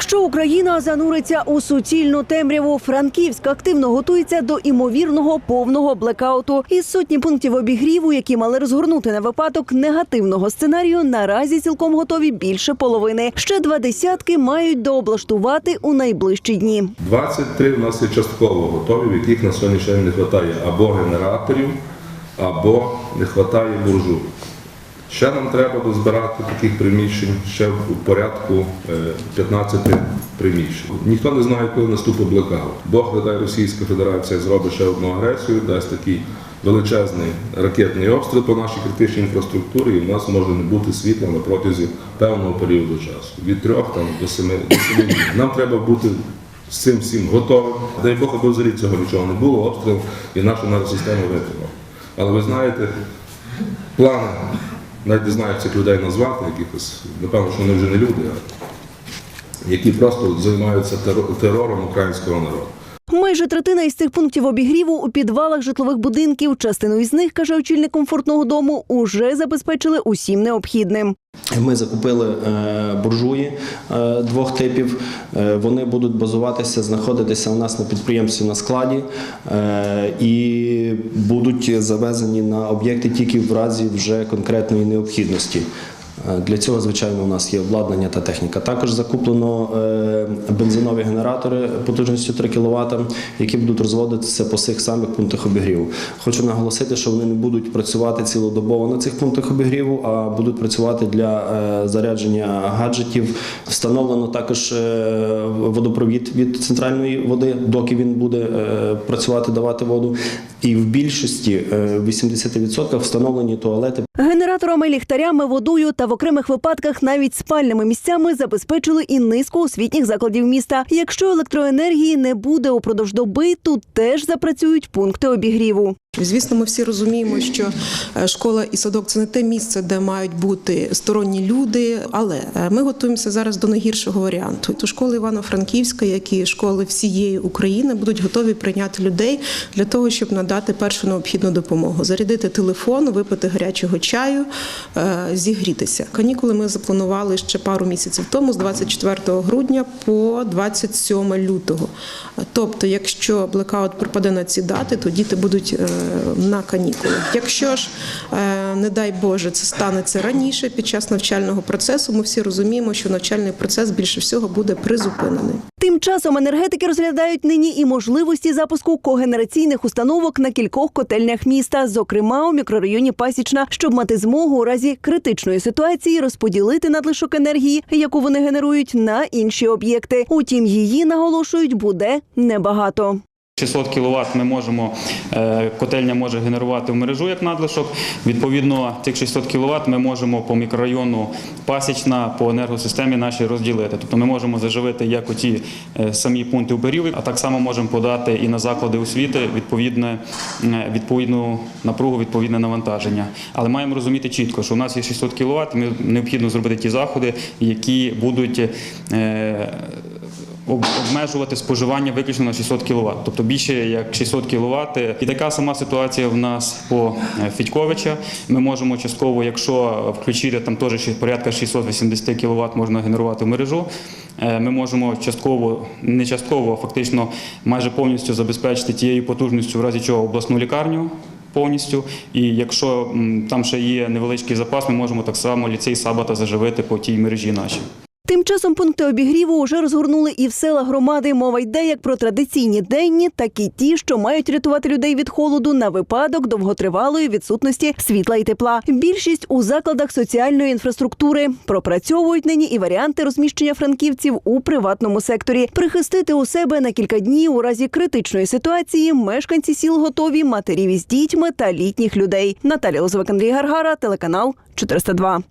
Якщо Україна зануриться у суцільну темряву, Франківськ активно готується до імовірного повного блекауту. Із сотні пунктів обігріву, які мали розгорнути на випадок негативного сценарію, наразі цілком готові більше половини. Ще два десятки мають дооблаштувати у найближчі дні. 23 у нас є частково готові, в яких на сьогоднішній день не вистачає або генераторів, або не вистачає буржуй. Ще нам треба дозбирати таких приміщень ще в порядку е, 15 приміщень. Ніхто не знає, коли наступить блекаут. Бог видає Російська Федерація зробить ще одну агресію, дасть такий величезний ракетний обстріл по нашій критичній інфраструктурі, і в нас може не бути світла на протязі певного періоду часу від трьох там до семи до семи днів. Нам треба бути з цим всім готовим. Дай Бог, аби взагалі цього нічого не було, обстріл і нашу енергосистему витримав. Але ви знаєте, плани, навіть не знаю, як цих людей назвати, якихось, напевно, що вони вже не люди, а які просто займаються терор- терором українського народу. Майже третина із цих пунктів обігріву у підвалах житлових будинків. Частину із них, каже очільник комфортного дому, уже забезпечили усім необхідним. Ми закупили е, буржуї е, двох типів. Е, Вони будуть базуватися, знаходитися у нас на підприємстві на складі і будуть завезені на об'єкти тільки в разі вже конкретної необхідності. Е, Для цього, звичайно, у нас є обладнання та техніка. Також закуплено е, бензинові генератори потужністю 3 кВт, які будуть розводитися по цих самих пунктах обігріву. Хочу наголосити, що вони не будуть працювати цілодобово на цих пунктах обігріву, а будуть працювати для е, зарядження гаджетів. Встановлено також водопровід від центральної води, доки він буде працювати, давати воду. І в більшості е, 80% встановлені туалети Генераторами, ліхтарями, водою та в окремих випадках навіть спальними місцями забезпечили і низку освітніх закладів міста. Якщо електроенергії не буде упродовж доби, тут теж запрацюють пункти обігріву. Звісно, ми всі розуміємо, що е, школа і садок це не те місце, де мають бути сторонні люди. Але е, ми готуємося зараз до найгіршого варіанту. То школи Івано-Франківська, як і школи всієї України, будуть готові прийняти людей для того, щоб надати першу необхідну допомогу, зарядити телефон, випити гарячого чаю, е, зігрітися. Канікули ми запланували ще пару місяців тому, з 24 грудня по 27 лютого. Тобто, якщо блекаут припаде на ці дати, то діти будуть на канікулах. Якщо ж, е, не дай Боже, це станеться раніше під час навчального процесу, ми всі розуміємо, що навчальний процес більше всього буде призупинений. Тим часом енергетики розглядають нині і можливості запуску когенераційних установок на кількох котельнях міста, зокрема у мікрорайоні Пасічна, щоб мати змогу у разі критичної ситуації розподілити надлишок енергії, яку вони генерують, на інші об'єкти. Утім, її наголошують буде небагато. 600 кВт ми можемо, е, котельня може генерувати в мережу як надлишок. Відповідно, цих 600 кВт ми можемо по мікрорайону пасічна по енергосистемі нашій розділити. Тобто ми можемо заживити як оті е, самі пункти оберів, а так само можемо подати і на заклади освіти відповідне, е, відповідну напругу, відповідне навантаження. Але маємо розуміти чітко, що у нас є 600 кВт, ми необхідно зробити ті заходи, які будуть. Об- обмежувати споживання виключно на 600 кВт, тобто більше як 600 кВт. І така сама ситуація в нас по е, Федьковича. Ми можемо частково, якщо включити там теж порядка 680 кВт можна генерувати в мережу. е, Ми можемо частково, не частково, а фактично майже повністю забезпечити тією потужністю, в разі чого обласну лікарню. Повністю, і якщо там ще є невеличкий запас, ми можемо так само ліцей Сабата заживити по тій мережі нашій. Тим часом пункти обігріву вже розгорнули і в села громади. Мова йде як про традиційні денні, так і ті, що мають рятувати людей від холоду на випадок довготривалої відсутності світла і тепла. Більшість у закладах соціальної інфраструктури пропрацьовують нині і варіанти розміщення франківців у приватному секторі. Прихистити у себе на кілька днів у разі критичної ситуації мешканці сіл готові матерів із дітьми та літніх людей. Лозовик, Андрій Гаргара, телеканал 402.